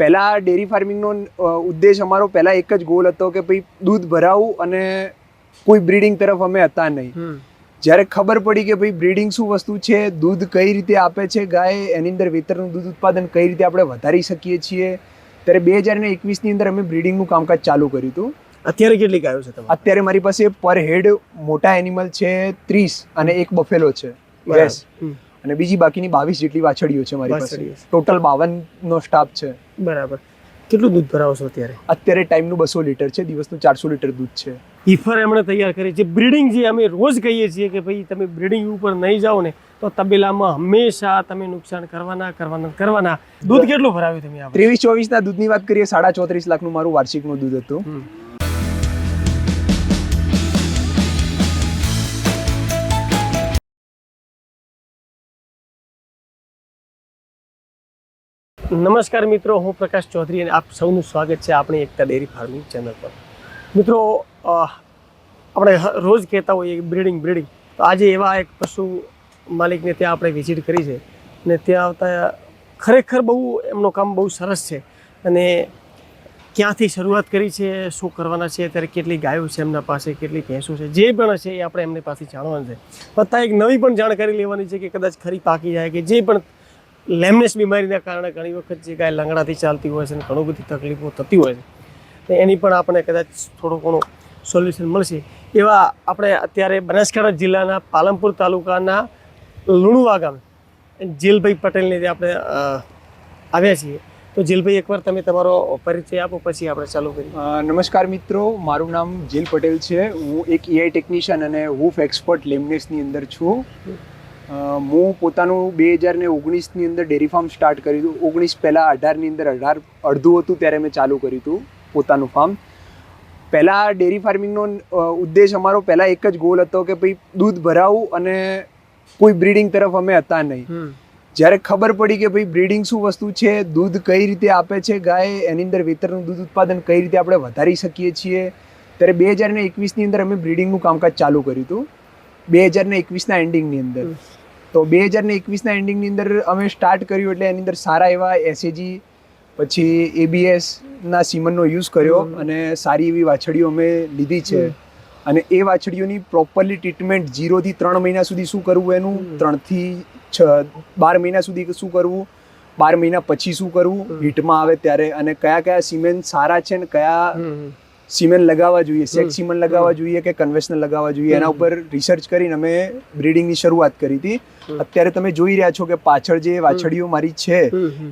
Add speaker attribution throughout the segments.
Speaker 1: પહેલાં ડેરી ફાર્મિંગનો ઉદ્દેશ અમારો પહેલાં એક જ ગોલ હતો કે ભાઈ દૂધ ભરાવું અને કોઈ બ્રીડિંગ તરફ અમે હતા નહીં. જ્યારે ખબર પડી કે ભાઈ બ્રીડિંગ શું વસ્તુ છે દૂધ કઈ રીતે આપે છે ગાય એની અંદર વેતરનું દૂધ ઉત્પાદન કઈ રીતે આપણે વધારી શકીએ છીએ. ત્યારે બે હજાર ને એકવીસની અંદર અમે બ્રીડિંગનું કામકાજ ચાલુ કર્યું હતું.
Speaker 2: અત્યારે કેટલી ગાયો છે તમારે?
Speaker 1: અત્યારે મારી પાસે પર હેડ મોટા એનિમલ છે ત્રીસ અને એક બફેલો છે. યસ. અને બીજી બાકીની બાવીસ જેટલી વાછડીઓ છે મારી પાસે. ટોટલ બાવન નો સ્ટાફ છે.
Speaker 2: બરાબર. કેટલું દૂધ ભરાવો છો અત્યારે?
Speaker 1: અત્યારે ટાઈમનું બસો લીટર છે દિવસનું ચારસો લીટર દૂધ છે.
Speaker 2: ઈફર એમણે તૈયાર કરી. છે બ્રીડિંગ જે અમે રોજ કહીએ છીએ કે ભાઈ તમે બ્રીડિંગ ઉપર નહીં જાઓ ને તો તબેલામાં હંમેશા તમે નુકસાન કરવાના કરવાના કરવાના. દૂધ કેટલું ભરાવ્યું તમે
Speaker 1: ત્રેવીસ ચોવીસ ના દૂધની વાત કરીએ સાડા ચોત્રીસ લાખનું મારું વાર્ષિકનું દૂધ હતું.
Speaker 2: નમસ્કાર મિત્રો, હું પ્રકાશ ચૌધરી અને આપ સૌનું સ્વાગત છે આપણી એકતા ડેરી ફાર્મિંગ ચેનલ પર. મિત્રો આપણે રોજ કહેતા હોઈએ બ્રીડિંગ બ્રીડિંગ. તો આજે એવા એક પશુ માલિકને ત્યાં આપણે વિઝિટ કરી છે અને ત્યાં આવતા ખરેખર બહુ એમનું કામ બહુ સરસ છે અને ક્યાંથી શરૂઆત કરી છે, શું કરવાના છે, અત્યારે કેટલી ગાયો છે એમના પાસે, કેટલી ભેંસો છે, જે પણ છે એ આપણે એમની પાસે જાણવાનું છે. પત્તા એક નવી પણ જાણકારી લેવાની છે કે કદાચ ખરી પાકી જાય કે જે પણ લેમનેસ બીમારીના કારણે ઘણી વખત જે ગાય લંગડાથી ચાલતી હોય છે અને ઘણું બધી તકલીફો થતી હોય છે. તો એની પણ આપણે કદાચ થોડું ઘણું સોલ્યુશન મળશે. એવા આપણે અત્યારે બનાસકાંઠા જિલ્લાના પાલનપુર તાલુકાના લુણવા ગામ જેલભાઈ પટેલને જે આપણે આવ્યા છીએ. તો જીલભાઈ, એકવાર તમે તમારો પરિચય આપો, પછી આપણે ચાલુ કરીએ.
Speaker 1: નમસ્કાર મિત્રો, મારું નામ જીલ પટેલ છે. હું એક એઆઈ ટેકનિશિયન અને હૂફ એક્સપર્ટ લેમનેસની અંદર છું. હું પોતાનું બે હજાર ને ઓગણીસની અંદર ડેરી ફાર્મ સ્ટાર્ટ કર્યું હતું. ઓગણીસ પહેલાં અઢારની અંદર અઢાર અડધું હતું ત્યારે મેં ચાલુ કર્યું હતું પોતાનું ફાર્મ. પહેલાં ડેરી ફાર્મિંગનો ઉદ્દેશ અમારો પહેલાં એક જ ગોલ હતો કે ભાઈ દૂધ ભરાવું અને કોઈ બ્રીડિંગ તરફ અમે હતા નહીં. જ્યારે ખબર પડી કે ભાઈ બ્રીડિંગ શું વસ્તુ છે દૂધ કઈ રીતે આપે છે ગાય એની અંદર વેતરનું દૂધ ઉત્પાદન કઈ રીતે આપણે વધારી શકીએ છીએ. ત્યારે બે હજાર ને એકવીસની અંદર અમે બ્રીડિંગનું કામકાજ ચાલુ કર્યું હતું. બે હજાર ને એકવીસના એન્ડિંગની અંદર. તો બે હજાર ને એકવીસના એન્ડિંગની અંદર અમે સ્ટાર્ટ કર્યું એટલે એની અંદર સારા એવા એસએજી પછી એબીએસના સીમનનો યુઝ કર્યો અને સારી એવી વાછડીઓ અમે લીધી છે. અને એ વાછડીઓની પ્રોપરલી ટ્રીટમેન્ટ જીરોથી ત્રણ મહિના સુધી શું કરવું એનું? ત્રણથી છ બાર મહિના સુધી શું કરવું? બાર મહિના પછી શું કરવું? હિટમાં આવે ત્યારે. અને કયા કયા સિમેન્ટ સારા છે ને કયા. સિમેન્ટ લગાવવા જોઈએ. સેક્સ સિમેન્ટ લગાવવા જોઈએ કે કન્વેશનલ લગાવવા જોઈએ? એના ઉપર રિસર્ચ કરીને અમે બ્રીડિંગની શરૂઆત કરી હતી. અત્યારે તમે જોઈ રહ્યા છો કે પાછળ જે વાછડીઓ મારી છે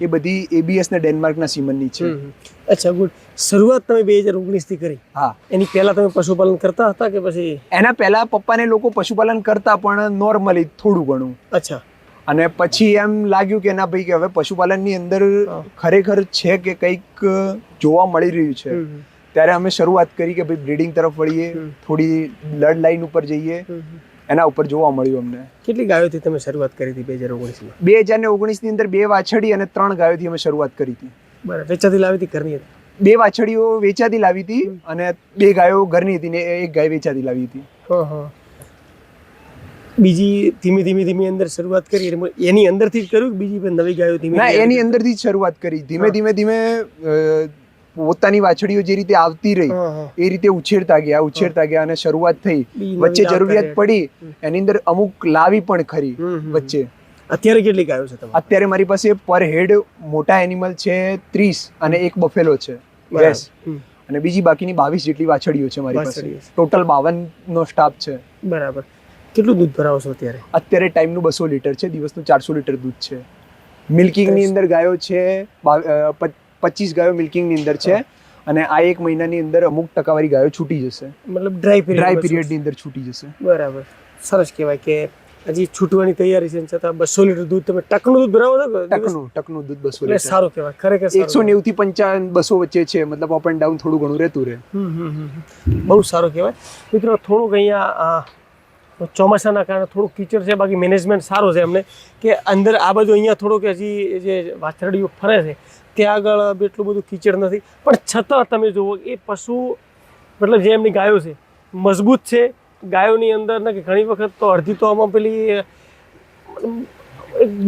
Speaker 1: એ બધી એબીએસ ને ડેનમાર્કના સિમનની છે.
Speaker 2: અચ્છા ગુડ. શરૂઆત તમે બે હજાર ઓગણીસથી કરી.
Speaker 1: હા.
Speaker 2: એની પહેલા તમે પશુપાલન કરતા હતા કે પછી?
Speaker 1: એના પહેલા પપ્પાને લોકો પશુપાલન કરતા પણ નોર્મલી થોડું ઘણું.
Speaker 2: અચ્છા.
Speaker 1: અને પછી એમ લાગ્યું કે ના ભાઈ કે હવે પશુપાલનની અંદર ખરેખર છે કે કંઈક જોવા મળી રહ્યું છે. ત્યારે અમે શરૂઆત કરી કે ભાઈ બ્રીડિંગ તરફ વળીએ થોડી બ્લડ લાઈન ઉપર જઈએ. એના ઉપર જોવા મળ્યું અમને.
Speaker 2: કેટલી ગાયોથી તમે શરૂઆત કરી હતી બે હજાર ઓગણીસમાં?
Speaker 1: બે હજાર ને ઓગણીસની અંદર બે વાછડી અને ત્રણ ગાયોથી અમે શરૂઆત કરી હતી.
Speaker 2: બરાબર. વેચાતી લાવી હતી ઘરની હતી?
Speaker 1: બે વાછડીઓ વેચાતી લાવી હતી અને બે ગાયો ઘરની હતી ને એક ગાય વેચાતી લાવી હતી.
Speaker 2: બીજી ધીમે ધીમે ધીમે અંદર શરૂઆત કરી એની અંદરથી જ કર્યું બીજી પણ નવી ગાયો ધીમે
Speaker 1: ના એની અંદરથી જ શરૂઆત કરી. ધીમે ધીમે ધીમે પોતાની વાછડીઓ જે રીતે આવતી રહી. એ રીતે ઉછેરતા ગયા ઉછેરતા ગયા અને શરૂઆત થઈ. વચ્ચે જરૂરિયાત પડી એની અંદર અમુક લાવી પણ ખરી. વચ્ચે.
Speaker 2: અત્યારે કેટલી ગાયો છે
Speaker 1: અત્યારે મારી પાસે પર હેડ મોટા એનિમલ છે ત્રીસ અને એક બફેલો છે. યસ અને બીજી બાકીની બાવીસ જેટલી વાછડીઓ છે મારી પાસે. ટોટલ બાવન નો સ્ટાફ છે.
Speaker 2: બરાબર. કેટલું દૂધ ભરાવો છો અત્યારે?
Speaker 1: અત્યારે ટાઈમનું બસો લીટર છે દિવસનું ચારસો લીટર દૂધ છે. મિલ્કિંગની અંદર ગાયો છે પચીસ ગાયો મિલ્કિંગની અંદર છે. અને આ એક મહિનાની અંદર અમુક ટકાવારી ગાયો છૂટી જશે.
Speaker 2: મતલબ ડ્રાય પીરિયડ
Speaker 1: ડ્રાય પીરિયડની અંદર છૂટી જશે.
Speaker 2: બરાબર. સરસ કહેવાય કે હજી છૂટવાની તૈયારી છે છતાં બસો લીટર દૂધ તમે ટકનું દૂધ ભરાવો છો?
Speaker 1: ટકનું ટકનું દૂધ બસો લીટર.
Speaker 2: સારું કહેવાય. ખરેખર
Speaker 1: એકસો નેવું થી પંચાવન બસો વચ્ચે છે. મતલબ અપ એન્ડ ડાઉન થોડું ઘણું રહેતું રહે.
Speaker 2: બહુ સારું કહેવાય. મિત્રો થોડુંક અહીંયા ચોમાસાના કારણે થોડું કીચડ છે. બાકી મેનેજમેન્ટ સારું છે એમને. કે અંદર આ બધું અહીંયા થોડુંક હજી જે વાછરડીઓ ફરે છે ત્યાં આગળ એટલું બધું કીચડ નથી. પણ છતાં તમે જુઓ એ પશુ મતલબ જે એમની ગાયો છે મજબૂત છે. ગાયોની અંદર ને કે ઘણી વખત તો અડધી તો આમાં પેલી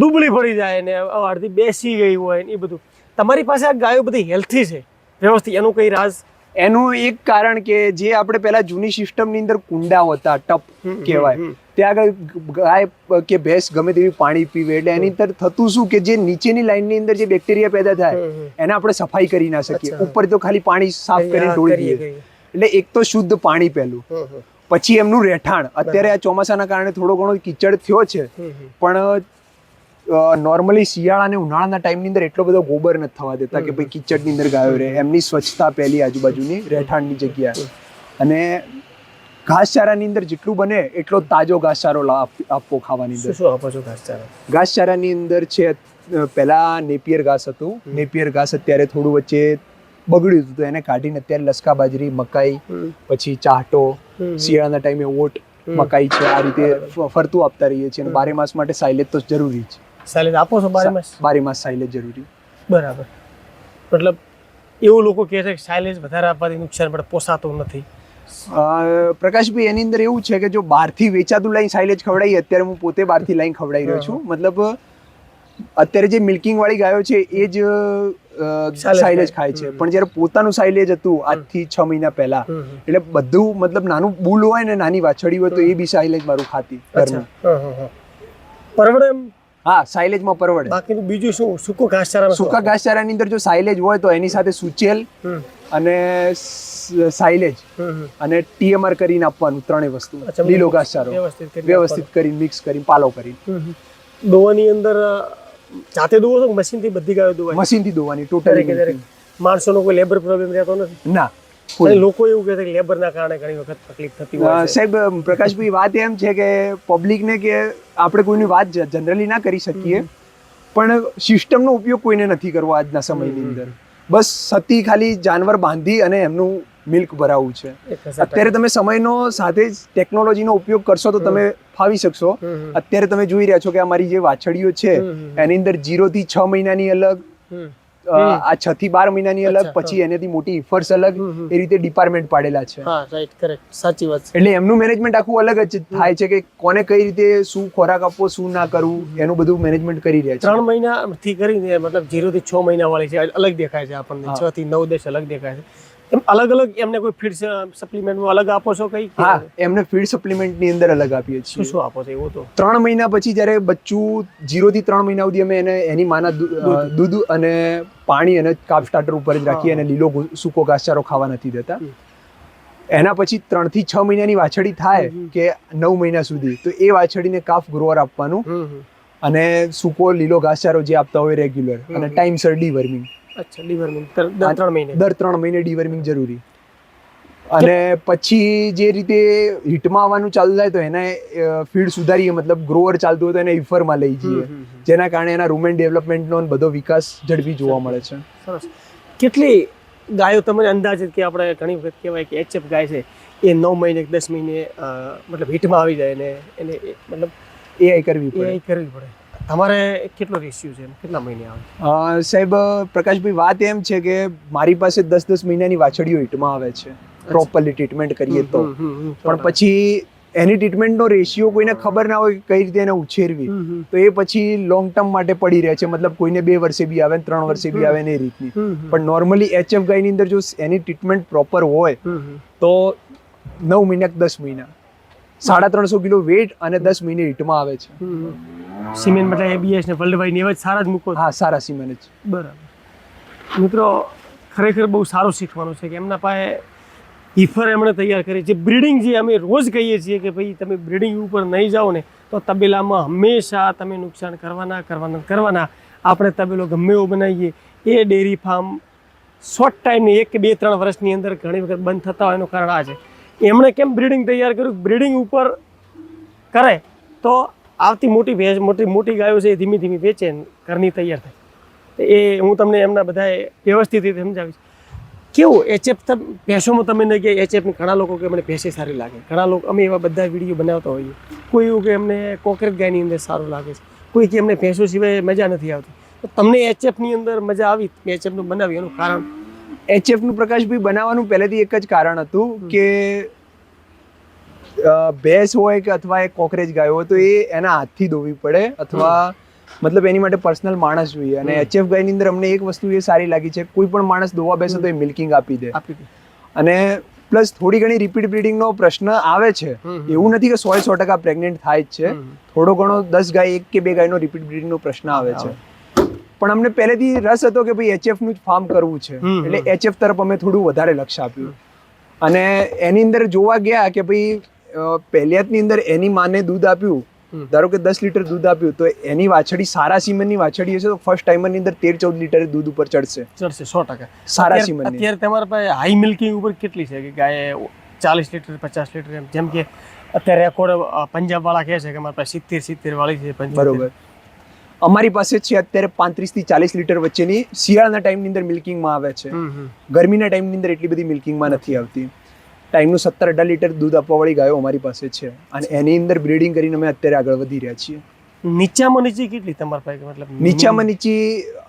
Speaker 2: દુબળી પડી જાય ને અડધી બેસી ગઈ હોય ને એ બધું. તમારી પાસે આ ગાયો બધી હેલ્થી છે? વ્યવસ્થિત એનું કંઈ રાજ?
Speaker 1: એનું એક કારણ કે જે આપણે પહેલાં જૂની સિસ્ટમની અંદર કુંડા હતા ટપ કહેવાય. ત્યાં આગળ ગાય કે ભેંસ ગમે તેવી પાણી પીવે એટલે એની અંદર થતું શું કે જે નીચેની લાઈનની અંદર જે બેક્ટેરિયા પેદા થાય. એને આપણે સફાઈ કરી ના શકીએ. ઉપર તો ખાલી પાણી સાફ કરીને ઢોળી દઈએ. એટલે એક તો શુદ્ધ પાણી પહેલું. પછી એમનું રહેઠાણ. અત્યારે આ ચોમાસાના કારણે થોડો ઘણો કિચડ થયો છે. પણ નોર્મલી શિયાળા અને ઉનાળાના ટાઈમની અંદર એટલો બધો ગોબર નથી થવા દેતા કે ભાઈ કિચડની અંદર ગાયો રહે. એમની સ્વચ્છતા પહેલી આજુબાજુની રહેઠાણની જગ્યા અને ઘાસચારાની અંદર જેટલું બને એટલો તાજો ઘાસચારો આપવો ખાવાની અંદર.
Speaker 2: શું આપો છો ઘાસચારા?
Speaker 1: ઘાસચારાની અંદર છે પહેલા નેપિયર ઘાસ હતું. નેપિયર ઘાસ અત્યારે થોડું વચ્ચે બગડ્યું હતું એને કાઢીને અત્યારે લસકા બાજરી મકાઈ પછી ચાહટો શિયાળાના ટાઈમે ઓટ મકાઈ છે આ રીતે ફરતું આપતા રહીએ છીએ અને બારે માસ માટે સાયલેજ તો જરૂરી છે.
Speaker 2: સાલે આપો છો બારે માસ?
Speaker 1: બારે માસ સાયલેજ જરૂરી.
Speaker 2: બરાબર. મતલબ એવું લોકો કહે છે કે સાયલેજ વધારે આપવાથી નુકસાન પણ પોસાતું નથી.
Speaker 1: પ્રકાશભાઈ એની અંદર એવું છે કે જો બહારથી વેચાતું લાઈન સાયલેજ ખવડાવી અત્યારે હું પોતે બહારથી લાઈન ખવડાવી રહ્યો છું. મતલબ અત્યારે જે મિલ્કિંગ વાળી ગાયો છે એ જ
Speaker 2: સાયલેજ
Speaker 1: સાયલેજ
Speaker 2: ખાય.
Speaker 1: છે. પણ જ્યારે પોતાનું સાયલેજ હતું આજથી છ મહિના પહેલા. એટલે બધું મતલબ નાનું બુલ હોય ને નાની વાછડી હોય તો એ બી સાઇલેજ મારું ખાતી ઘરનું.
Speaker 2: પરવડે એમ?
Speaker 1: હા સાયલેજમાં પરવડે.
Speaker 2: બાકીનું બીજું શું? સૂકો ઘાસચારા
Speaker 1: સૂકા? ઘાસચારાની અંદર જો સાઇલેજ હોય તો એની સાથે સુચેલ અને
Speaker 2: સાઇલેજ.
Speaker 1: અને ટીએમઆર કરીને આપવાનું ત્રણેય વસ્તુ. લીલો ઘાસચારો
Speaker 2: વ્યવસ્થિત કરીને
Speaker 1: મિક્સ કરીને પાલો કરીને.
Speaker 2: દોવાની અંદર જાતે દોવો છો મશીનથી બધી ગાયો દોવાય?
Speaker 1: મશીનથી
Speaker 2: દરેકે
Speaker 1: ટોટલી
Speaker 2: માણસો માણસોનો કોઈ લેબર પ્રોબ્લેમ રહેતો નથી?
Speaker 1: ના
Speaker 2: લોકો એવું કહે છે કે લેબરના કારણે ઘણી વખત તકલીફ થતી હોય
Speaker 1: સાહેબ પ્રકાશભાઈ વાત એમ છે કે પબ્લિકને કે આપણે કોઈની વાત જનરલી ના કરી શકીએ પણ સિસ્ટમનો ઉપયોગ કોઈને નથી કરવો આજના સમયની અંદર. બસ સતી ખાલી જાનવર બાંધી અને એમનું મિલ્ક ભરાવવું છે. અત્યારે તમે સમયનો સાથે જ ટેકનોલોજીનો ઉપયોગ કરશો તો તમે ફાવી શકશો. અત્યારે તમે જોઈ રહ્યા છો કે અમારી જે વાછડીઓ છે. એની અંદર જીરો થી છ મહિનાની અલગ આ છ થી બાર મહિનાની અલગ પછી એનાથી મોટી ઇફર્સ અલગ. એ રીતે ડિપાર્ટમેન્ટ પાડેલા છે.
Speaker 2: હા રાઈટ કરેક્ટ સાચી વાત છે.
Speaker 1: એટલે એમનું મેનેજમેન્ટ આખું અલગ જ થાય છે કે કોને કઈ રીતે શું ખોરાક આપવો શું ના કરવું એનું બધું મેનેજમેન્ટ કરી રહ્યા છે.
Speaker 2: ત્રણ મહિના થી કરીને મતલબ જીરો થી છ મહિના વાળી છે અલગ દેખાય છે આપણને. છ થી નવ દસ અલગ દેખાય છે. એમ અલગ અલગ એમને કોઈ ફીડ સપ્લિમેન્ટ અલગ આપો છો કઈ
Speaker 1: હા એમને ફીડ સપ્લિમેન્ટની અંદર અલગ આપીએ છીએ
Speaker 2: શું આપો છો એવું તો
Speaker 1: ત્રણ મહિના પછી જ્યારે બચ્ચું જીરો થી ત્રણ મહિના સુધી અમે એને એની માના
Speaker 2: દૂધ.
Speaker 1: અને પાણી અને કાપ સ્ટાર્ટર ઉપર જ રાખીએ અને લીલો સૂકો ઘાસચારો ખાવા નથી દેતા એના પછી ત્રણથી છ મહિનાની વાછડી થાય. કે નવ મહિના સુધી તો એ વાછડીને કાફ ગ્રોવર આપવાનું. અને સૂકો લીલો ઘાસચારો જે આપતા હોય રેગ્યુલર. અને ટાઈમસર ડીવર્મિંગ
Speaker 2: અચ્છા ડિવર્મિંગ. દર ત્રણ મહિને.
Speaker 1: દર ત્રણ મહિને ડીવર્મિંગ જરૂરી. અને પછી જે રીતે હિટમાં આવવાનું ચાલુ થાય તો એને ફીડ સુધારીએ મતલબ ગ્રોવર ચાલતું હોય તો એને ઇફરમાં લઈ જઈએ. જેના કારણે એના રૂમેન ડેવલપમેન્ટનો બધો વિકાસ ઝડપી જોવા મળે છે.
Speaker 2: સરસ. કેટલી ગાયો તમને અંદાજે કે આપણે ઘણી વખત કહેવાય કે એચએફ ગાય છે એ નવ મહિને દસ મહિને મતલબ હિટમાં આવી જાય ને એને મતલબ
Speaker 1: એઆઈ કરવી પડે.
Speaker 2: એઆઈ કરવી પડે. તમારે કેટલો રેશિયો છે કેટલા મહિને આવે
Speaker 1: સાહેબ પ્રકાશભાઈ વાત એમ છે કે મારી પાસે દસ દસ મહિનાની વાછડીઓ હિટમાં આવે છે. પ્રોપરલી ટ્રીટમેન્ટ કરીએ તો. પણ પછી એની ટ્રીટમેન્ટનો રેશિયો કોઈને ખબર ના હોય કે કઈ રીતે એને ઉછેરવી. તો એ પછી લોંગ ટર્મ માટે પડી રહે છે. મતલબ કોઈને બે વર્ષે બી આવે ત્રણ વર્ષે બી આવે ને એ રીતની. પણ નોર્મલી એચએફ ગાયની અંદર જો એની ટ્રીટમેન્ટ પ્રોપર હોય. તો નવ મહિના કે દસ મહિના. સાડા ત્રણસો કિલો વેટ અને દસ મહિને હિટમાં આવે છે.
Speaker 2: સિમેન્ટ મતલબ એબીએસ ને વર્લ્ડ વાઇડ એવા જ સારા જ મૂકો.
Speaker 1: હા સારા સિમેન્ટ જ.
Speaker 2: બરાબર. મિત્રો ખરેખર બહુ સારું શીખવાનું છે કે એમના પાસે ઈફર એમણે તૈયાર કરી. છે બ્રિડિંગ જે અમે રોજ કહીએ છીએ કે ભાઈ તમે બ્રીડિંગ ઉપર નહીં જાઓ ને તો તબેલામાં હંમેશા તમે નુકસાન કરવાના કરવાના કરવાના. આપણે તબેલો ગમે એવો બનાવીએ. એ ડેરી ફાર્મ શોર્ટ ટાઈમની એક કે બે ત્રણ વર્ષની અંદર ઘણી વખત બંધ થતા હોય એનું કારણ આ છે. એમણે કેમ બ્રીડિંગ તૈયાર કર્યું? બ્રીડિંગ ઉપર કરે તો આવતી મોટી ભેંસ મોટી મોટી ગાયો છે એ ધીમી ધીમી વેચે ઘરની તૈયાર થાય. તો એ હું તમને એમના બધાએ વ્યવસ્થિત રીતે સમજાવીશ. કેવું એચએફ ભેંસોમાં તમે ન કે એચએફની ઘણા લોકો કે મને ભેંસે સારી લાગે. ઘણા લોકો અમે એવા બધા વીડિયો બનાવતા હોઈએ. કોઈ એવું કે અમને કોકરેટ ગાયની અંદર સારું લાગે છે. કોઈ કે અમને ભેંસો સિવાય મજા નથી આવતી. તો તમને એચએફની અંદર મજા આવી? એચએફનું બનાવી એનું કારણ?
Speaker 1: એચએફનું પ્રકાશ પ્રકાશભાઈ બનાવવાનું પહેલેથી એક જ કારણ હતું કે ભેંસ હોય કે અથવા એક કોકરેજ ગાય હોય તો એ એના હાથથી દોવી પડે અથવા મતલબ એની માટે પર્સનલ માણસ જોઈએ. અને એચએફ ગાયની અંદર અમને એક વસ્તુ એ સારી લાગી છે કોઈ પણ માણસ દોવા બેસે તો એ મિલ્કિંગ આપી દે. અને પ્લસ થોડી ઘણી રિપીટ બ્રીડિંગનો પ્રશ્ન આવે છે. એવું નથી કે સો સો ટકા પ્રેગ્નેન્ટ થાય જ છે. થોડો ઘણો દસ ગાય એક કે બે ગાયનો રિપીટ બ્રીડિંગનો પ્રશ્ન આવે છે. પણ અમને પહેલેથી રસ હતો કે ભાઈ એચએફનું જ ફાર્મ કરવું છે. એટલે એચએફ તરફ અમે થોડું વધારે લક્ષ્ય આપ્યું. અને એની અંદર જોવા ગયા કે ભાઈ પહેલિયાતની અંદર એની માને દૂધ આપ્યું. ધારો કે દસ લીટર દૂધ આપ્યું તો એની વાછડી સારા સિમેન્ટની વાછડી હશે તો ફર્સ્ટ ટાઈમરની અંદર તેર ચૌદ લીટર દૂધ ઉપર ચડશે.
Speaker 2: ચડશે સો ટકા.
Speaker 1: સારા સીમનની
Speaker 2: અત્યારે તમારા પાસે હાઈ મિલ્કિંગ ઉપર કેટલી છે? કે ગાય ચાલીસ લીટર પચાસ લીટર એમ? જેમ કે અત્યારે રેકોર્ડ પંજાબ વાળા કહે છે કે અમારા પાસે સિત્તેર સિત્તેર વાળી છે
Speaker 1: બરોબર. અમારી પાસે છે અત્યારે પાંત્રીસથી ચાલીસ લીટર વચ્ચેની શિયાળાના ટાઈમની અંદર મિલ્કિંગમાં આવે છે. ગરમીના ટાઈમની અંદર એટલી બધી મિલ્કિંગમાં નથી આવતી. ટાઈમનું સત્તર અઢાર લીટર દૂધ આપવાવાળી ગાયો અમારી પાસે છે અને એની અંદર બ્રીડિંગ કરીને અમે અત્યારે આગળ વધી રહ્યા છીએ.
Speaker 2: નીચામાં નીચી કેટલી તમારા પાસે? મતલબ
Speaker 1: નીચામાં નીચી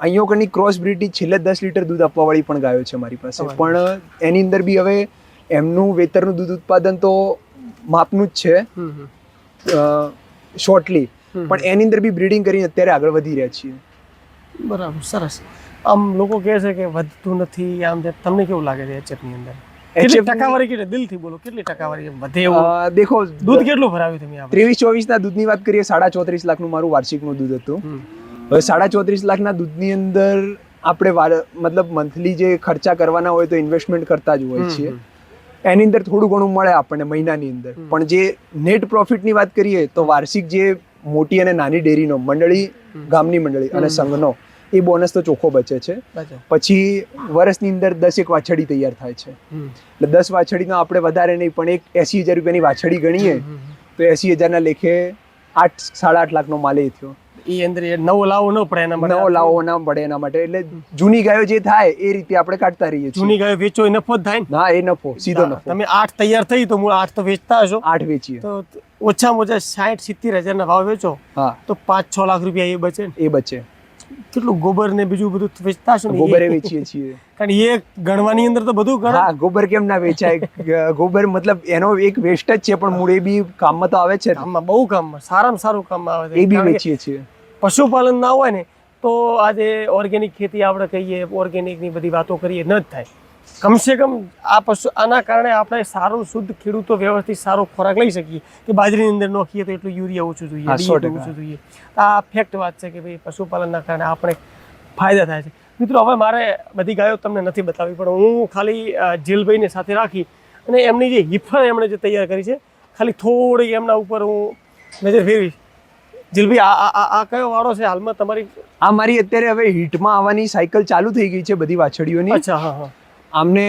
Speaker 1: અહીંયા કની ક્રોસ બ્રીડની છેલ્લે દસ લીટર દૂધ આપવાવાળી પણ ગાયો છે મારી પાસે. પણ એની અંદર બી હવે એમનું વેતરનું દૂધ ઉત્પાદન તો માપનું જ છે. શોર્ટલી પણ એની અંદર બી બ્રીડિંગ કરીને અત્યારે આગળ વધી રહ્યા છીએ.
Speaker 2: બરાબર સરસ. આમ લોકો કહે છે કે વધતું નથી આમ તેમ. તમને કેવું લાગે છે અંદર? કેટલી ટકાવારી કેટલી? દિલથી બોલો કેટલી ટકાવારી? વધે એવું?
Speaker 1: દેખો
Speaker 2: દૂધ કેટલું ભરાવ્યું તમે
Speaker 1: ત્રેવીસ ચોવીસ ના દૂધની વાત કરીએ સાડા ચોત્રીસ લાખનું મારું વાર્ષિકનું દૂધ હતું. હવે સાડા ચોત્રીસ લાખના દૂધની અંદર આપણે મતલબ મંથલી જે ખર્ચા કરવાના હોય તો ઇન્વેસ્ટમેન્ટ કરતા જ હોય
Speaker 2: છે
Speaker 1: છીએ. એની અંદર થોડું ઘણું મળે આપણને મહિનાની અંદર. પણ જે નેટ પ્રોફિટની વાત કરીએ તો વાર્ષિક જે મોટી અને નાની ડેરીનો મંડળી ગામની મંડળી અને સંઘનો એ બોનસ તો ચોખ્ખો બચે છે. પછી વર્ષની અંદર દસ એક વાછડી તૈયાર થાય છે. એટલે દસ વાછડીનો આપણે વધારે નહીં પણ એક એસી હજાર રૂપિયાની વાછડી ગણીએ. તો એસી હજારના લેખે આઠ સાડા આઠ લાખનો માલ એ થયો.
Speaker 2: એ અંદર નવો લાવો ન પડે એના માટે
Speaker 1: નવો લાવો ના પડે એના માટે. એટલે જૂની ગાયો જે થાય એ રીતે આપણે કાઢતા રહીએ
Speaker 2: જૂની ગાયો વેચો એ નફો જ થાય ના?
Speaker 1: એ નફો સીધો નફો.
Speaker 2: તમે આઠ તૈયાર થઈ તો મૂળ આઠ તો વેચતા હશો.
Speaker 1: આઠ વેચીએ.
Speaker 2: તો ઓછામાં ઓછા સાઠ સિત્તેર હજારના ભાવ વેચો
Speaker 1: હા.
Speaker 2: તો પાંચ છ લાખ રૂપિયા એ બચે
Speaker 1: એ બચે.
Speaker 2: કેટલું ગોબર ને બીજું બધું વેચતા છો
Speaker 1: ગોબર વેચીએ છીએ.
Speaker 2: કારણ એ ગણવાની અંદર તો બધું ગણે
Speaker 1: હા ગોબર કેમ ના વેચાય? ગોબર મતલબ એનો એક વેસ્ટ જ છે પણ મૂળ એ બી કામમાં તો આવે છે.
Speaker 2: કામમાં બહુ કામમાં સારામાં સારું કામમાં આવે છે.
Speaker 1: એ બી વેચીએ છીએ.
Speaker 2: પશુપાલન ના હોય ને તો આજે ઓર્ગેનિક ખેતી આપણે કહીએ ઓર્ગેનિકની બધી વાતો કરીએ ન જ થાય. કમસે કમ આ પશુ આના કારણે આપણે સારું શુદ્ધ ખેડૂતો વ્યવસ્થિત સારો ખોરાક લઈ શકીએ કે બાજરીની અંદર નાખીએ તો એટલું યુરિયા ઓછું જોઈએ. ઓછું જોઈએ. આ ફેક્ટ વાત છે કે ભાઈ પશુપાલનના કારણે આપણે ફાયદા થાય છે. મિત્રો હવે મારે બધી ગાયો તમને નથી બતાવી પણ હું ખાલી જીલભાઈને સાથે રાખી અને એમની જે હિફર એમણે જે તૈયાર કરી છે ખાલી થોડી એમના ઉપર હું નજર ફેરવીશ. જીલભાઈ આ આ કયો વાળો છે? હાલમાં તમારી
Speaker 1: આ મારી અત્યારે હવે હિટમાં આવવાની સાયકલ ચાલુ થઈ ગઈ છે બધી વાછડીઓની.
Speaker 2: અચ્છા હા હા.
Speaker 1: આમને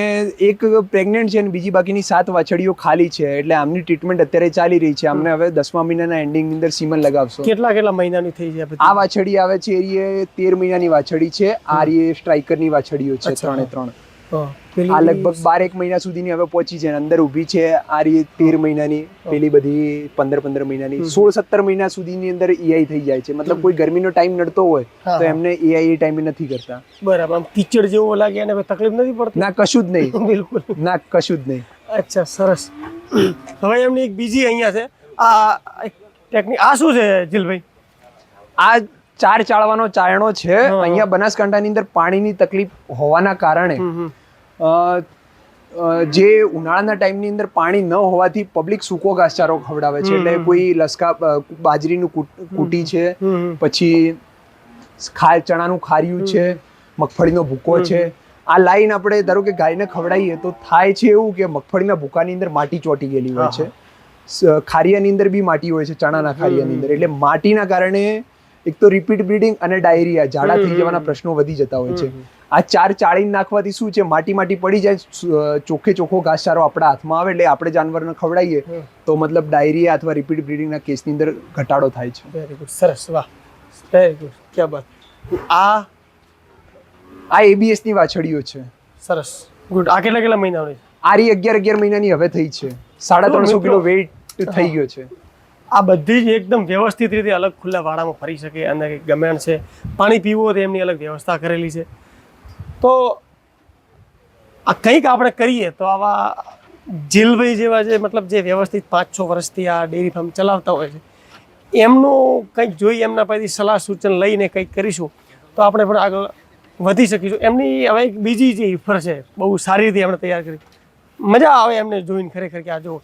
Speaker 1: એક પ્રેગ્નન્ટ છે અને બીજી બાકીની સાત વાછડીઓ ખાલી છે એટલે આમની ટ્રીટમેન્ટ અત્યારે ચાલી રહી છે. આમને હવે દસમા મહિનાના એન્ડિંગની અંદર સીમન લગાવશો.
Speaker 2: કેટલા કેટલા મહિનાની થઈ છે આ
Speaker 1: વાછડી આવે છે એ તેર મહિનાની વાછડી છે આ એ સ્ટ્રાઇકરની વાછડીઓ છે ત્રણે ત્રણ. આ લગભગ બાર એક મહિના સુધીની હવે પહોંચી છે અંદર ઊભી છે આ રીએ તેર મહિનાની પેલી બધી પંદર પંદર મહિનાની. સોળ સત્તર મહિના સુધીની અંદર ઈઆઈ થઈ જાય છે. મતલબ કોઈ ગરમીનો ટાઈમ નડતો હોય તો એમને એઆઈ એ ટાઈમે નથી કરતા.
Speaker 2: બરાબર આમ કીચડ જેવો લાગે અને તકલીફ નથી પડતી?
Speaker 1: ના કશું જ નહીં.
Speaker 2: બિલકુલ.
Speaker 1: ના કશું જ નહીં.
Speaker 2: અચ્છા સરસ. હવે એમની એક બીજી અહીંયા છે. આ ટેકનિક આ શું છે જીલભાઈ?
Speaker 1: આ ચાર ચાળવાનો ચારણો છે. અહીંયા બનાસકાંઠાની અંદર પાણીની તકલીફ હોવાના કારણે જે ઉનાળાના ટાઈમની અંદર પાણી ન હોવાથી પબ્લિક સૂકો ઘાસચારો ખવડાવે છે. એટલે કોઈ લસકા બાજરીનું કૂટ- છે. પછી ખા ચણાનું ખાર્યું છે મગફળીનો ભૂકો છે. આ લાઈન આપણે ધારો કે ગાયને ખવડાવીએ તો થાય છે એવું કે મગફળીના ભૂકાની અંદર માટી ચોટી ગયેલી હોય છે. ખારિયાની અંદર બી માટી હોય છે ચણાના ખારિયાની અંદર. એટલે માટીના કારણે એક તો રિપીટ બ્રીડિંગ અને ડાયરિયા ઝાડા થઈ જવાના પ્રશ્નો વધી જતા હોય છે. આ ચાર ચાળીને નાખવાથી શું છે? માટી માટી પડી જાય ચોખ્ખે ચોખ્ખો ઘાસચારો આપણા હાથમાં આવે એટલે આપણે જાનવરને ખવડાવીએ તો મતલબ ડાયરિયા અથવા રિપીટ બ્રીડિંગના કેસની અંદર ઘટાડો થાય છે.
Speaker 2: વેરી ગુડ સરસ. વાહ. વેરી ગુડ ક્યાં બાત. આ
Speaker 1: આ એબીએસની વાછડીઓ છે.
Speaker 2: સરસ. ગુડ આ કેટલા કેટલા મહિનાની?
Speaker 1: આરી અગિયાર અગિયાર મહિનાની હવે થઈ છે. સાડા ત્રણસો કિલો વેઇટ થઈ ગયો છે.
Speaker 2: આ બધી જ એકદમ વ્યવસ્થિત રીતે અલગ ખુલ્લા વાડામાં ફરી શકે અને ગમે છે. પાણી પીવું તો એમની અલગ વ્યવસ્થા કરેલી છે. તો આ કંઈક આપણે કરીએ તો આવા જીલભાઈ જેવા જે મતલબ જે વ્યવસ્થિત પાંચ છ વર્ષથી આ ડેરી ફાર્મ ચલાવતા હોય છે, એમનું કંઈક જોઈ એમના પાસેથી સલાહ સૂચન લઈને કંઈક કરીશું તો આપણે પણ આગળ વધી શકીશું. એમની હવે એક બીજી જે ઇફર છે, બહુ સારી રીતે એમણે તૈયાર કરી. મજા આવે એમને જોઈને ખરેખર કે આ જો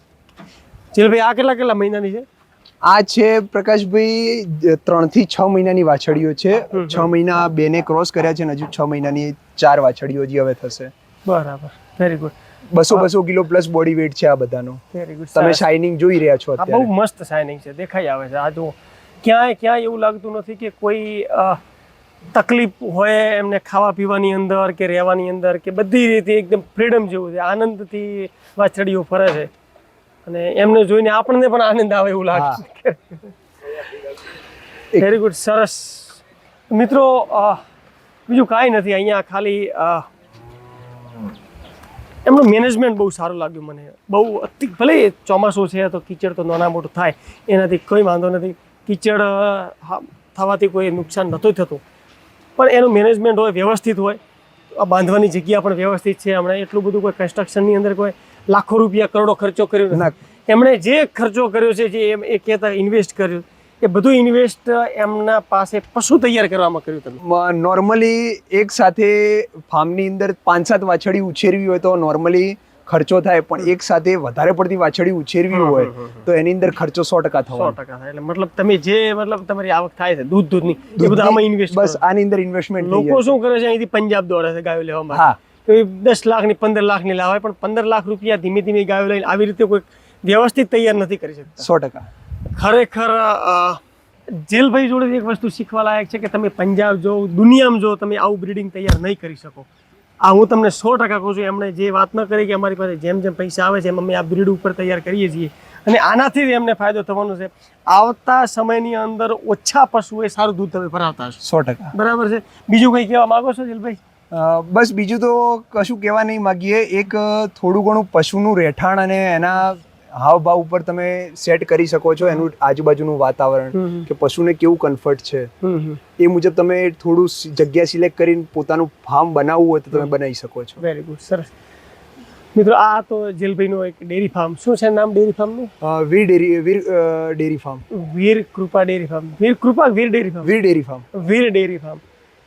Speaker 2: જીલભાઈ આ કેટલા કેટલા મહિનાની છે?
Speaker 1: આ છે પ્રકાશભાઈ ત્રણથી છ મહિનાની વાછડીઓ છે. છ મહિના બેને ક્રોસ કર્યા છે અને હજુ છ મહિનાની ચાર વાછડીઓ હજી હવે થશે.
Speaker 2: બરાબર. વેરી ગુડ
Speaker 1: બસો બસો કિલો પ્લસ બોડી વેટ છે આ બધાનો.
Speaker 2: વેરી ગુડ
Speaker 1: તમે શાઇનિંગ જોઈ રહ્યા છો
Speaker 2: બહુ મસ્ત શાઇનિંગ છે. દેખાઈ આવે છે. આ જો ક્યાંય ક્યાંય એવું લાગતું નથી કે કોઈ તકલીફ હોય એમને ખાવા પીવાની અંદર કે રહેવાની અંદર કે બધી રીતે એકદમ ફ્રીડમ જેવું છે. આનંદથી વાછડીઓ ફરે છે. અને એમને જોઈને આપણને પણ આનંદ આવે એવું લાગે વેરી ગુડ સરસ. મિત્રો બીજું કાંઈ નથી અહીંયા ખાલી એમનું મેનેજમેન્ટ બહુ સારું લાગ્યું મને. બહુ અતિ ભલે ચોમાસું છે તો કીચડ તો નાના મોટું થાય એનાથી કોઈ વાંધો નથી. કીચડ થવાથી કોઈ નુકસાન નહોતું થતું. પણ એનું મેનેજમેન્ટ હોય વ્યવસ્થિત હોય બાંધવાની જગ્યા પણ વ્યવસ્થિત છે હમણાં એટલું બધું કોઈ કન્સ્ટ્રક્શનની અંદર કોઈ લાખો રૂપિયા કરોડો ખર્ચો કર્યો
Speaker 1: ના.
Speaker 2: એમણે જે ખર્ચો કર્યો છે જે એમ એ કહેતા ઇન્વેસ્ટ કર્યું એ બધું ઇન્વેસ્ટ એમના પાસે પશુ તૈયાર કરવામાં કર્યું તમે.
Speaker 1: નોર્મલી એક સાથે ફાર્મની અંદર પાંચ સાત વાછડી ઉછેરવી હોય તો નોર્મલી ખર્ચો થાય પણ એક સાથે વધારે પડતી વાછડી ઉછેરવી હોય. તો એની અંદર ખર્ચો સો ટકા
Speaker 2: સો
Speaker 1: થવાનો
Speaker 2: ટકા થાય. એટલે મતલબ તમે જે મતલબ તમારી આવક થાય છે દૂધ દૂધની એ બધા આમાં ઇન્વેસ્ટ
Speaker 1: બસ આની અંદર ઇન્વેસ્ટમેન્ટ
Speaker 2: લોકો શું કરે છે અહીંથી પંજાબ દોડે છે ગાયો લેવા માટે
Speaker 1: હા.
Speaker 2: તો એ દસ લાખની પંદર લાખની લાવે પણ પંદર લાખ રૂપિયા ધીમે ધીમે ગાયો લઈને આવી રીતે કોઈ વ્યવસ્થિત તૈયાર નથી કરી શકતા.
Speaker 1: સો ટકા.
Speaker 2: ખરેખર જેલભાઈ જોડે એક વસ્તુ શીખવા લાયક છે કે તમે પંજાબ જો દુનિયામાં જો તમે આવું બ્રિડિંગ તૈયાર નહીં કરી શકો. આ હું તમને સો ટકા કહું છું એમણે જે વાત ન કરી કે અમારી પાસે જેમ જેમ પૈસા આવે છે એમ અમે આ બ્રિડ ઉપર તૈયાર કરીએ છીએ. અને આનાથી જ એમને ફાયદો થવાનો છે. આવતા સમયની અંદર ઓછા પશુએ સારું દૂધ તમે ભરાવતા હશો.
Speaker 1: સો ટકા.
Speaker 2: બરાબર છે? બીજું કંઈ કહેવા માંગો છો જેલભાઈ?
Speaker 1: બસ બીજું તો કશું કહેવા નહીં માગીએ. એક થોડું ઘણું પશુનું રહેઠાણ અને એના હાવભાવ ઉપર તમે સેટ કરી શકો છો. એનું આજુબાજુનું વાતાવરણ. કે પશુને કેવું કમ્ફર્ટ છે. એ મુજબ તમે થોડું જગ્યા સિલેક્ટ કરીને પોતાનું ફાર્મ બનાવવું હોય તો તમે બનાવી શકો છો.
Speaker 2: વેરી ગુડ સરસ. મિત્રો આ તો જેલભાઈનું એક ડેરી ફાર્મ શું છે નામ dairy ફાર્મનું
Speaker 1: Veer dairy Veer dairy farm
Speaker 2: Veer Kripa dairy farm Veer Kripa Veer dairy farm
Speaker 1: Veer dairy farm
Speaker 2: Veer dairy farm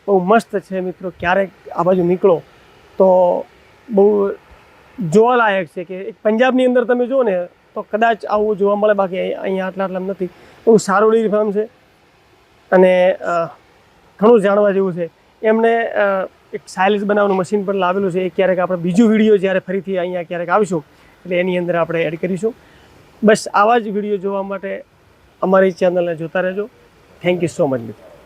Speaker 2: બહુ મસ્ત છે મિત્રો, ક્યારેક આ બાજુ નીકળો. તો બહુ જોવાલાયક છે કે પંજાબની અંદર તમે જુઓ ને, તો કદાચ આવું જોવા મળે, બાકી અહીં- અહીંયા આટલા આટલા નથી. બહુ સારું ડેરી ફાર્મ છે. અને ઘણું જાણવા જેવું છે. એમને એક સાયલેન્સ બનાવવાનું મશીન પણ લાવેલું છે. એ ક્યારેક આપણે બીજું વીડિયો જ્યારે ફરીથી અહીંયા ક્યારેક આવીશું, એટલે એની અંદર આપણે એડ કરીશું. બસ આવા જ વીડિયો જોવા માટે અમારી ચેનલને જોતા રહેજો. થેન્ક યુ સો મચ મિત્રો.